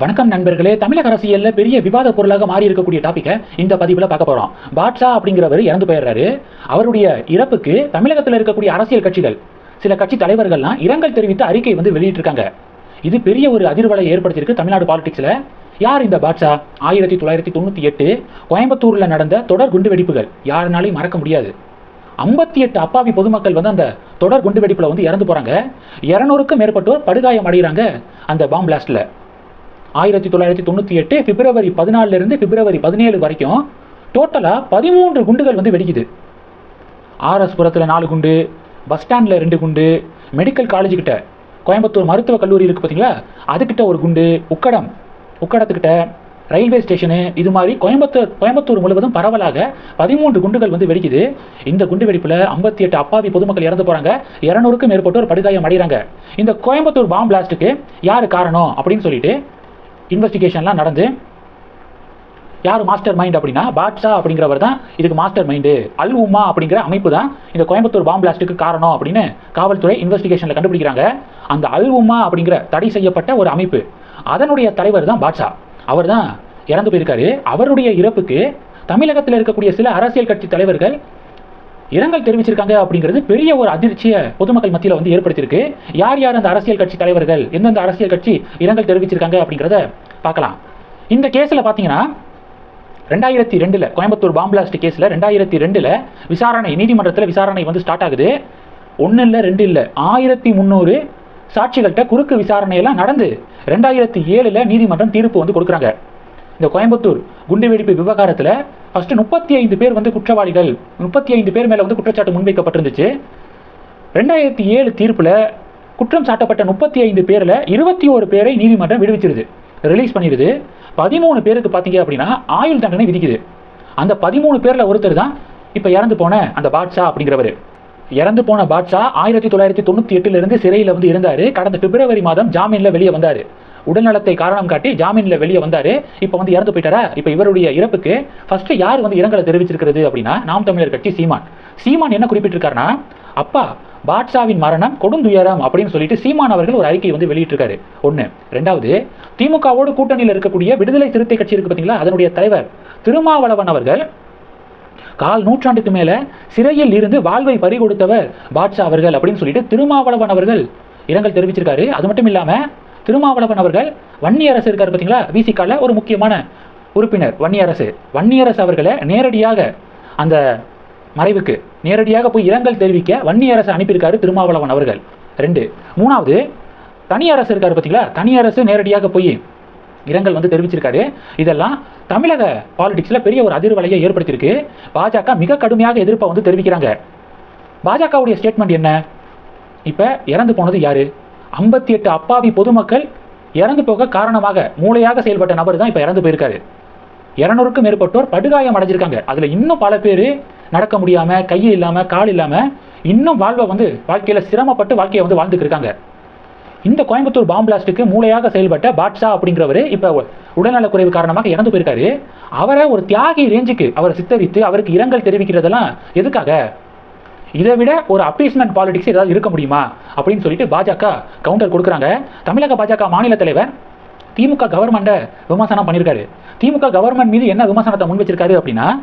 வணக்கம் நண்பர்களே. தமிழக அரசியல்ல பெரிய விவாத பொருளாக மாறி இருக்கக்கூடிய டாபிக்கை இந்த பதிவுல பார்க்க போறோம். பாட்ஷா அப்படிங்கிறவர் இறந்து போயிடுறாரு. அவருடைய இறப்புக்கு தமிழகத்தில் இருக்கக்கூடிய அரசியல் கட்சிகள் சில கட்சி தலைவர்கள்லாம் இரங்கல் தெரிவித்து அறிக்கை வந்து வெளியிட்டிருக்காங்க. இது பெரிய ஒரு அதிர்வலை ஏற்படுத்தியிருக்கு தமிழ்நாடு பாலிடிக்ஸ்ல யார் இந்த பாட்ஷா? ஆயிரத்தி தொள்ளாயிரத்தி தொண்ணூத்தி எட்டு கோயம்புத்தூர்ல நடந்த தொடர் குண்டு வெடிப்புகள். யாருனாலையும் மறக்க முடியாது. ஐம்பத்தி எட்டு அப்பாவி பொதுமக்கள் வந்து அந்த தொடர் குண்டு வெடிப்புல வந்து இறந்து போறாங்க. இருநூறுக்கும் மேற்பட்டோர் படுகாயம் அடைகிறாங்க அந்த பாம்பிளாஸ்ட்ல ஆயிரத்தி தொள்ளாயிரத்தி தொண்ணூற்றி எட்டு பிப்ரவரி பதினாலிருந்து பிப்ரவரி பதினேழு வரைக்கும் டோட்டலாக பதிமூன்று குண்டுகள் வந்து வெடிக்குது. ஆர்எஸ் புரத்தில் நாலு குண்டு பஸ் ஸ்டாண்டில் ரெண்டு குண்டு மெடிக்கல் காலேஜ் கிட்ட கோயம்புத்தூர் மருத்துவக் கல்லூரி இருக்குது பார்த்தீங்களா அதுக்கிட்ட ஒரு குண்டு உக்கடம். உக்கடத்துக்கிட்ட ரயில்வே ஸ்டேஷனு இது மாதிரி கோயம்புத்தூர் கோயம்புத்தூர் முழுவதும் பரவலாக பதிமூன்று குண்டுகள் வந்து வெடிக்குது. இந்த குண்டு வெடிப்பில் ஐம்பத்தி எட்டு அப்பாவி பொதுமக்கள் இறந்து போகிறாங்க இரநூறுக்கும் மேற்பட்டோர் படுகாயம் அடைகிறாங்க இந்த கோயம்புத்தூர் பாம் பிளாஸ்ட்டுக்கு யார் காரணம் அப்படின்னு சொல்லிட்டு இன்வெஸ்டிகேஷன்லாம் நடந்து யார் மாஸ்டர் மைண்ட் அப்படின்னா பாட்ஷா அப்படிங்கிறவர் தான் இதுக்கு மாஸ்டர் மைண்டு அல் உமா அப்படிங்கிற அமைப்பு தான் இந்த கோயம்புத்தூர் பாம் பிளாஸ்ட்டுக்கு காரணம் அப்படின்னு காவல்துறை இன்வெஸ்டிகேஷனில் கண்டுபிடிக்கிறாங்க. அந்த அல் உமா அப்படிங்கிற தடை செய்யப்பட்ட ஒரு அமைப்பு. அதனுடைய தலைவர் தான் பாட்ஷா. அவர் தான் இறந்து போயிருக்காரு. அவருடைய இறப்புக்கு தமிழகத்தில் இருக்கக்கூடிய சில அரசியல் கட்சி தலைவர்கள் இரங்கல் தெரிவிச்சிருக்காங்க அப்படிங்கிறது பெரிய ஒரு அதிர்ச்சியை பொதுமக்கள் மத்தியில் வந்து ஏற்படுத்தியிருக்கு. யார் யார் அந்த அரசியல் கட்சி தலைவர்கள் எந்தெந்த அரசியல் கட்சி இரங்கல் தெரிவிச்சிருக்காங்க அப்படிங்கிறத பார்க்கலாம். இந்த கேஸில் பார்த்தீங்கன்னா ரெண்டாயிரத்தி ரெண்டில் கோயம்புத்தூர் பாம்பிளாஸ்ட் கேஸில் ரெண்டாயிரத்தி ரெண்டில் விசாரணை நீதிமன்றத்தில் விசாரணை வந்து ஸ்டார்ட் ஆகுது. ஒன்று இல்லை ரெண்டு இல்லை ஆயிரத்தி முந்நூறு சாட்சிகள்கிட்ட குறுக்கு விசாரணையெல்லாம் நடந்து ரெண்டாயிரத்தி ஏழில் நீதிமன்றம் தீர்ப்பு வந்து கொடுக்குறாங்க. இந்த கோயம்புத்தூர் குண்டுவெடிப்பு விவகாரத்தில் ஃபர்ஸ்ட் முப்பத்தி ஐந்து பேர் வந்து குற்றவாளிகள் முப்பத்தி ஐந்து பேர் மேலே வந்து குற்றச்சாட்டு முன்வைக்கப்பட்டிருந்துச்சு. ரெண்டாயிரத்தி ஏழு தீர்ப்பில் குற்றம் சாட்டப்பட்ட முப்பத்தி ஐந்து பேரில் இருபத்தி ஒரு பேரை நீதிமன்றம் விடுவிச்சிருது. ரிலீஸ் பண்ணிடுது பதிமூணு பேருக்கு பார்த்தீங்க அப்படின்னா ஆயுள் தண்டனை விதிக்குது. அந்த பதிமூணு பேரில் ஒருத்தர் தான் இப்போ இறந்து போன அந்த பாட்ஷா அப்படிங்கிறவர். இறந்து போன பாட்ஷா ஆயிரத்தி தொள்ளாயிரத்தி தொண்ணூற்றி எட்டுலேருந்து சிறையில் வந்து இருந்தார். கடந்த பிப்ரவரி மாதம் ஜாமீனில் வெளியே வந்தார். உடல்நலத்தை காரணம் காட்டி ஜாமீனில் வெளியே வந்தார். இப்போ வந்து இறந்து போயிட்டாரா? இப்போ இவருடைய இறப்புக்கு ஃபர்ஸ்ட் யார் வந்து இரங்கலை தெரிவிச்சிருக்கிறது அப்படின்னா நாம் தமிழர் கட்சி சீமான். சீமான் என்ன குறிப்பிட்டிருக்காருன்னா அப்பா பாட்ஷாவின் மரணம் கொடுந்துயரம் அப்படின்னு சொல்லிட்டு சீமான் அவர்கள் ஒரு அறிக்கை வந்து வெளியிட்டிருக்காரு. ஒன்று ரெண்டாவது திமுகவோடு கூட்டணியில் இருக்கக்கூடிய விடுதலை சிறுத்தை கட்சி இருக்கு பார்த்தீங்களா அதனுடைய தலைவர் திருமாவளவன் அவர்கள் கால் நூற்றாண்டுக்கு மேல சிறையில் இருந்து வாழ்வை பறிகொடுத்தவர் பாட்ஷா அவர்கள் அப்படின்னு சொல்லிட்டு திருமாவளவன் அவர்கள் இரங்கல் தெரிவிச்சிருக்காரு. அது மட்டும் இல்லாமல் திருமாவளவன் அவர்கள் வன்னியரசு இருக்கார் பார்த்தீங்களா விசிகால ஒரு முக்கியமான உறுப்பினர் வன்னியரசு. வன்னியரசு அவர்களை நேரடியாக அந்த மறைவுக்கு நேரடியாக போய் இரங்கல் தெரிவிக்க வன்னியரசு அனுப்பியிருக்காரு திருமாவளவன் அவர்கள். ரெண்டு. மூணாவது தனியரசு இருக்கார் பார்த்தீங்களா தனியரசு நேரடியாக போய் இரங்கல் வந்து தெரிவிச்சிருக்காரு. இதெல்லாம் தமிழக பாலிடிக்ஸில் பெரிய ஒரு அதிர்வலையை ஏற்படுத்தியிருக்கு. பாஜக மிக கடுமையாக எதிர்ப்பை வந்து தெரிவிக்கிறாங்க. பாஜகவுடைய ஸ்டேட்மெண்ட் என்ன? இப்போ இறந்து போனது யாரு? ஐம்பத்தி எட்டு அப்பாவி பொதுமக்கள் இறந்து போக காரணமாக மூளையாக செயல்பட்ட நபர் தான் இப்போ இறந்து போயிருக்காரு. இரநூறுக்கும் மேற்பட்டோர் படுகாயம் அடைஞ்சிருக்காங்க. அதில் இன்னும் பல பேர் நடக்க முடியாமல் கை இல்லாமல் கால் இல்லாமல் இன்னும் வாழ்வை வந்து வாழ்க்கையில் சிரமப்பட்டு வாழ்க்கையை வந்து வாழ்ந்துக்கிருக்காங்க இந்த கோயம்புத்தூர் பாம்பிளாஸ்டுக்கு மூளையாக செயல்பட்ட பாட்ஷா அப்படிங்கிறவர் இப்போ உடல்நலக்குறைவு காரணமாக இறந்து போயிருக்காரு. அவரை ஒரு தியாகி ரேஞ்சுக்கு அவரை சித்தரித்து அவருக்கு இரங்கல் தெரிவிக்கிறதெல்லாம் எதுக்காக? இதை விட ஒரு அப்பீஸ்மெண்ட் பாலிடிக்ஸ் ஏதாவது இருக்க முடியுமா? அப்படின்னு சொல்லிட்டு பாஜக கவுண்டர் கொடுக்குறாங்க. தமிழக பாஜக மாநில தலைவர் திமுக கவர்மெண்ட்டை விமர்சனம் பண்ணியிருக்காரு திமுக கவர்மெண்ட் மீது என்ன விமர்சனத்தை முன் வச்சிருக்காரு அப்படின்னா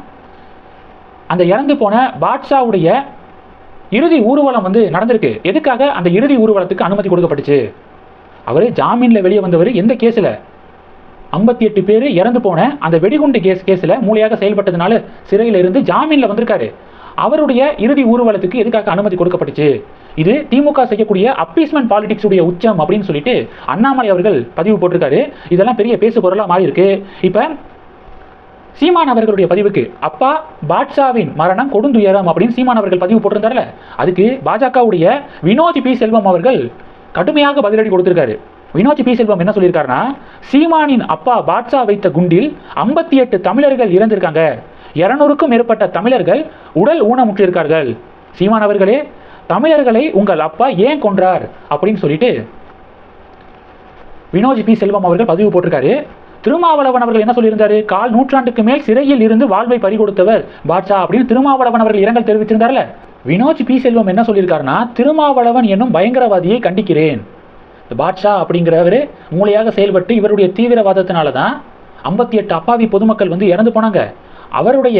அந்த இறந்து போன பாட்ஷாவுடைய இறுதி ஊர்வலம் வந்து நடந்திருக்கு. எதுக்காக? அந்த இறுதி ஊர்வலத்துக்கு அனுமதி கொடுக்கப்பட்டுச்சு. அவர் ஜாமீனில் வெளியே வந்தவர் எந்த கேஸில்? ஐம்பத்தி எட்டு பேர் இறந்து போன அந்த வெடிகுண்டு கேஸ் கேஸில் மூளையாக செயல்பட்டதுனால சிறையில் இருந்து ஜாமீனில் வந்திருக்காரு. அவருடைய இறுதி ஊர்வலத்துக்கு எதுக்காக அனுமதி கொடுக்கப்பட்டுச்சு? இது திமுக செய்யக்கூடிய அப்பீஸ்மெண்ட் பாலிடிக்ஸ் உடைய உச்சம் அப்படின்னு சொல்லிட்டு அண்ணாமலை அவர்கள் பதிவு போட்டிருக்காரு. இதெல்லாம் பெரிய பேசு பொருளாக மாறி இருக்கு. இப்போ சீமான் அவர்களுடைய பதிவுக்கு அப்பா பாட்ஷாவின் மரணம் கொடுந்துயரம் அப்படின்னு சீமான் அவர்கள் பதிவு போட்டிருந்தார்ல அதுக்கு பாஜகவுடைய வினோத் பி. செல்வம் அவர்கள் கடுமையாக பதிலடி கொடுத்திருக்காரு. வினோத் பி. செல்வம் என்ன சொல்லியிருக்காருன்னா சீமானின் அப்பா பாட்ஷா வைத்த குண்டில் ஐம்பத்தி எட்டு தமிழர்கள் இறந்திருக்காங்க. இருநூறுக்கும் மேற்பட்ட தமிழர்கள் உடல் ஊனமுற்றிருக்கார்கள். சீமான் அவர்களே தமிழர்களை உங்கள் அப்பா ஏன் கொன்றார் அப்படின்னு சொல்லிட்டு வினோஜ் பி. செல்வம் அவர்கள் பதிவு போட்டிருக்காரு. திருமாவளவன் அவர்கள் என்ன சொல்லியிருந்தாரு? கால் நூற்றாண்டுக்கு மேல் சிறையில் இருந்து வாழ்வை பறிகொடுத்தவர் பாட்சா அப்படின்னு திருமாவளவன் அவர்கள் இரங்கல் தெரிவித்திருந்தார்ல. வினோஜ் பி. செல்வம் என்ன சொல்லியிருக்காருன்னா திருமாவளவன் என்னும் பயங்கரவாதியை கண்டிக்கிறேன். பாட்ஷா அப்படிங்கிறவர் மூளையாக செயல்பட்டு இவருடைய தீவிரவாதத்தினால தான் ஐம்பத்தி எட்டு அப்பாவி பொதுமக்கள் வந்து இறந்து போனாங்க. அவருடைய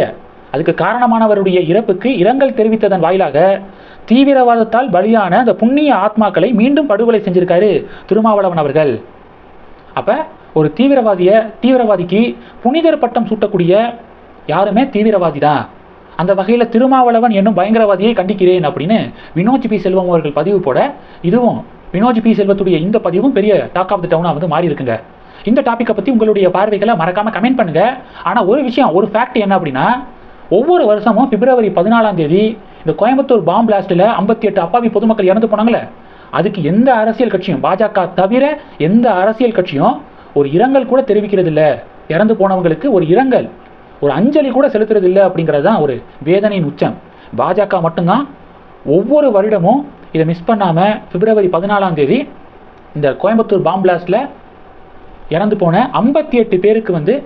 அதுக்கு காரணமானவருடைய இறப்புக்கு இரங்கல் தெரிவித்ததன் வாயிலாக தீவிரவாதத்தால் பலியான அந்த புண்ணிய ஆத்மாக்களை மீண்டும் படுகொலை செஞ்சிருக்காரு திருமாவளவன் அவர்கள். அப்ப ஒரு தீவிரவாதிய தீவிரவாதிக்கு புனிதர் பட்டம் சூட்டக்கூடிய யாருமே தீவிரவாதி தான். அந்த வகையில் திருமாவளவன் என்னும் பயங்கரவாதியை கண்டிக்கிறேன் அப்படின்னு வினோஜ் பி. செல்வம் அவர்கள் பதிவு போட இதுவும் வினோஜ் பி. செல்வத்துடைய இந்த பதிவும் பெரிய டாக் ஆஃப் த டவுனாக வந்து மாறி இருக்குங்க. இந்த டாப்பிக்கை பற்றி உங்களுடைய பார்வைகளை மறக்காமல் கமெண்ட் பண்ணுங்க. ஆனால் ஒரு விஷயம் ஒரு ஃபேக்ட் என்ன அப்படின்னா ஒவ்வொரு வருஷமும் பிப்ரவரி பதினாலாம் தேதி இந்த கோயம்புத்தூர் பாம் பிளாஸ்டில் ஐம்பத்தி எட்டு அப்பாவி பொதுமக்கள் இறந்து போனாங்களே. அதுக்கு எந்த அரசியல் கட்சியும் பாஜக தவிர எந்த அரசியல் கட்சியும் ஒரு இரங்கல் கூட தெரிவிக்கிறது இல்லை. இறந்து போனவங்களுக்கு ஒரு இரங்கல் ஒரு அஞ்சலி கூட செலுத்துறது இல்லை அப்படிங்கிறது தான் ஒரு வேதனையின் உச்சம். பாஜக மட்டும்தான் ஒவ்வொரு வருடமும் இதை மிஸ் பண்ணாமல் பிப்ரவரி பதினாலாம் தேதி இந்த கோயம்புத்தூர் பாம் பிளாஸ்டில் இறந்து போன ஐம்பத்தி எட்டு பேருக்கு வந்து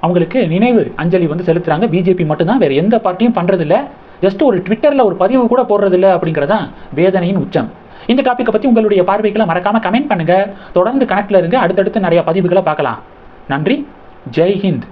அவங்களுக்கு நினைவு அஞ்சலி வந்து செலுத்துகிறாங்க பிஜேபி மட்டும்தான் வேறு எந்த பார்ட்டியும் பண்ணுறதில்ல ஜஸ்ட் ஒரு ட்விட்டரில் ஒரு பதிவு கூட போடுறதில்ல அப்படிங்கிறதான் வேதனையின் உச்சம். இந்த டாப்பிக்கை பற்றி உங்களுடைய பார்வைகளை மறக்காமல் கமெண்ட் பண்ணுங்கள் தொடர்ந்து கணக்கில் இருங்க. அடுத்தடுத்து நிறைய பதிவுகளை பார்க்கலாம். நன்றி. ஜெய் ஹிந்த்.